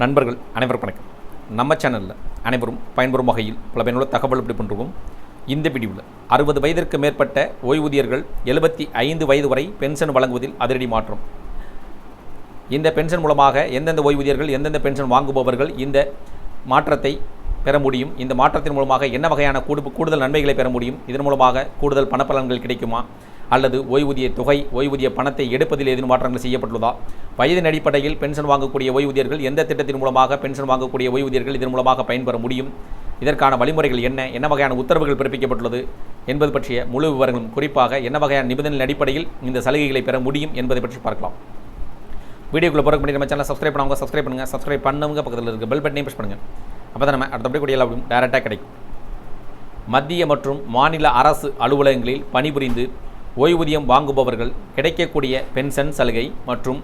நண்பர்கள் அனைவரும் வணக்கம். நம்ம சேனலில் அனைவரும் பயன்பெறும் வகையில் பல பயனுள்ள தகவல் இப்படி பண்ணுறோம் இந்த பிடிவில் அறுபது வயதிற்கு மேற்பட்ட ஓய்வூதியர்கள் எழுபத்தி ஐந்து வயது வரை பென்ஷன் வழங்குவதில் அதிரடி மாற்றம். இந்த பென்ஷன் மூலமாக எந்தெந்த ஓய்வூதியர்கள் எந்தெந்த பென்ஷன் வாங்குபவர்கள் இந்த மாற்றத்தை பெற முடியும்? இந்த மாற்றத்தின் மூலமாக என்ன வகையான கூடு கூடுதல் நன்மைகளை பெற முடியும்? இதன் மூலமாக கூடுதல் பணப்பலன்கள் கிடைக்குமா? அல்லது ஓய்வூதிய தொகை ஓய்வூதிய பணத்தை எடுப்பதில் ஏதேனும் மாற்றங்கள் செய்யப்பட்டுள்ளதா? வயதின் அடிப்படையில் பென்ஷன் வாங்கக்கூடிய ஓய்வூதியர்கள் எந்த திட்டத்தின் மூலமாக பென்ஷன் வாங்கக்கூடிய ஓய்வூதியர்கள் இதன் மூலமாக பயன்பெற முடியும்? இதற்கான வழிமுறைகள் என்ன? என்ன வகையான உத்தரவுகள் பிறப்பிக்கப்பட்டுள்ளது? என்பது பற்றிய முழு விவரங்களும் குறிப்பாக என்ன வகையான நிபந்தனை அடிப்படையில் இந்த சலுகைகளை பெற முடியும் என்பதை பற்றி பார்க்கலாம். வீடியோக்குள்ளே போகிற பண்ணி நம்ம சேனல் சப்ஸ்கிரைப் பண்ணவங்க சப்ஸ்கிரைப் பண்ணுங்கள் சப்ஸ்கிரைப் பண்ணவங்க பக்கத்தில் இருக்க பெல் பட்டனையும் ப்ரெஸ் பண்ணுங்கள் அப்போ தான் நம்ம அடுத்தபடி கூடிய எல்லா டேரெக்டாக கிடைக்கும். மத்திய மற்றும் மாநில அரசு அலுவலகங்களில் பணிபுரிந்து ஓய்வூதியம் வாங்குபவர்கள் கிடைக்கக்கூடிய பென்ஷன் சலுகை மற்றும்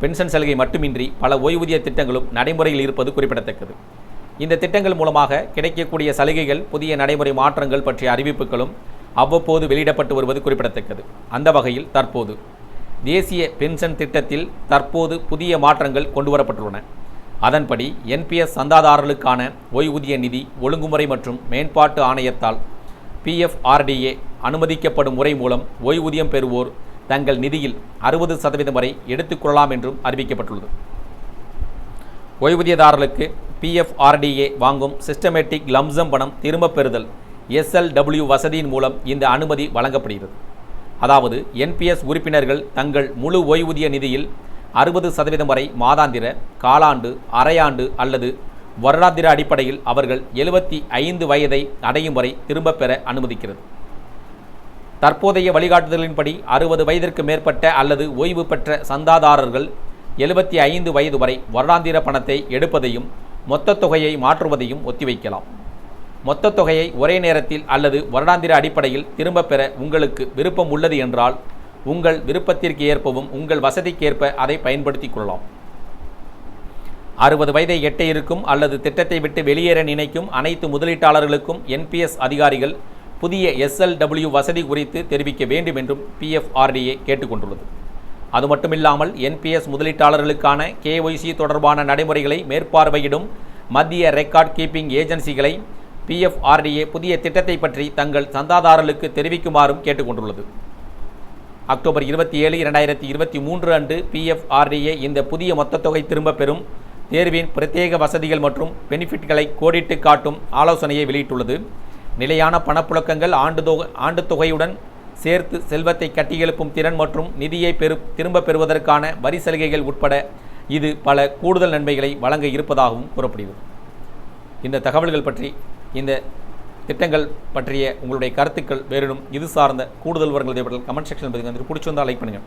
பென்ஷன் சலுகை மட்டுமின்றி பல ஓய்வூதிய திட்டங்களும் நடைமுறையில் இருப்பது குறிப்பிடத்தக்கது. இந்த திட்டங்கள் மூலமாக கிடைக்கக்கூடிய சலுகைகள் புதிய நடைமுறை மாற்றங்கள் பற்றிய அறிவிப்புகளும் அவ்வப்போது வெளியிடப்பட்டு வருவது குறிப்பிடத்தக்கது. அந்த வகையில் தற்போது தேசிய பென்ஷன் திட்டத்தில் தற்போது புதிய மாற்றங்கள் கொண்டு வரப்பட்டுள்ளன அதன்படி என்பிஎஸ் சந்தாதாரர்களுக்கான ஓய்வூதிய நிதி ஒழுங்குமுறை மற்றும் மேம்பாட்டு ஆணையத்தால் பிஎஃப்ஆர்டிஏ அனுமதிக்கப்படும் முறை மூலம் ஓய்வூதியம் பெறுவோர் தங்கள் நிதியில் அறுபது சதவீதம் வரை எடுத்துக்கொள்ளலாம் என்றும் அறிவிக்கப்பட்டுள்ளது. ஓய்வூதியதாரர்களுக்கு பிஎஃப்ஆர்டிஏ வாங்கும் சிஸ்டமேட்டிக் லம்சம் பணம் திரும்பப் பெறுதல் எஸ்எல்டபிள்யூ வசதியின் மூலம் இந்த அனுமதி வழங்கப்படுகிறது. அதாவது என்பிஎஸ் உறுப்பினர்கள் தங்கள் முழு ஓய்வூதிய நிதியில் அறுபது சதவீதம் வரை மாதாந்திர காலாண்டு அரையாண்டு அல்லது வருடாந்திர அடிப்படையில் அவர்கள் எழுபத்தி ஐந்து வயதை அடையும் வரை திரும்பப் பெற அனுமதிக்கிறது. தற்போதைய வழிகாட்டுதலின்படி அறுபது வயதிற்கு மேற்பட்ட அல்லது ஓய்வு பெற்ற சந்தாதாரர்கள் எழுபத்தி ஐந்து வயது வரை வருடாந்திர பணத்தை எடுப்பதையும் மொத்த தொகையை மாற்றுவதையும் ஒத்திவைக்கலாம். மொத்த தொகையை ஒரே நேரத்தில் அல்லது வருடாந்திர அடிப்படையில் திரும்பப் பெற உங்களுக்கு விருப்பம் உள்ளது என்றால் உங்கள் விருப்பத்திற்கு ஏற்பவும் உங்கள் வசதிக்கேற்ப அதை பயன்படுத்திக் கொள்ளலாம். அறுபது வயதை எட்ட இருக்கும் அல்லது திட்டத்தை விட்டு வெளியேற நினைக்கும் அனைத்து முதலீட்டாளர்களுக்கும் என்பிஎஸ் அதிகாரிகள் புதிய எஸ்எல்டபிள்யூ வசதி குறித்து தெரிவிக்க வேண்டும் என்றும் பிஎஃப்ஆர்டிஏ கேட்டுக்கொண்டுள்ளது. அது மட்டுமில்லாமல் என்பிஎஸ் முதலீட்டாளர்களுக்கான கேஒய்சி தொடர்பான நடைமுறைகளை மேற்பார்வையிடும் மத்திய ரெக்கார்ட் கீப்பிங் ஏஜென்சிகளை பிஎஃப்ஆர்டிஏ புதிய திட்டத்தை பற்றி தங்கள் சந்தாதாரர்களுக்கு தெரிவிக்குமாறும் கேட்டுக்கொண்டுள்ளது. அக்டோபர் இருபத்தி ஏழு இரண்டாயிரத்தி இருபத்தி மூன்று அன்று பிஎஃப்ஆர்டிஏ இந்த புதிய மொத்த தொகை திரும்பப் பெறும் தேர்வின் பிரத்யேக வசதிகள் மற்றும் பெனிஃபிட்களை கோடிட்டு காட்டும் ஆலோசனையை வெளியிட்டுள்ளது. நிலையான பணப்புழக்கங்கள் ஆண்டு தொகை ஆண்டு தொகையுடன் சேர்த்து செல்வத்தை கட்டியெழுப்பும் திறன் மற்றும் நிதியை பெரு திரும்பப் பெறுவதற்கான வரி சலுகைகள் உட்பட இது பல கூடுதல் நன்மைகளை வழங்க இருப்பதாகவும் கூறப்படுகிறது. இந்த தகவல்கள் பற்றி இந்த திட்டங்கள் பற்றிய உங்களுடைய கருத்துக்கள் வேறிடும் இது சார்ந்த கூடுதல் விவரங்கள் கமெண்ட் செக்ஷன் பதிவு வந்து பிடிச்சிருந்தால் லைக் பண்ணுங்கள்.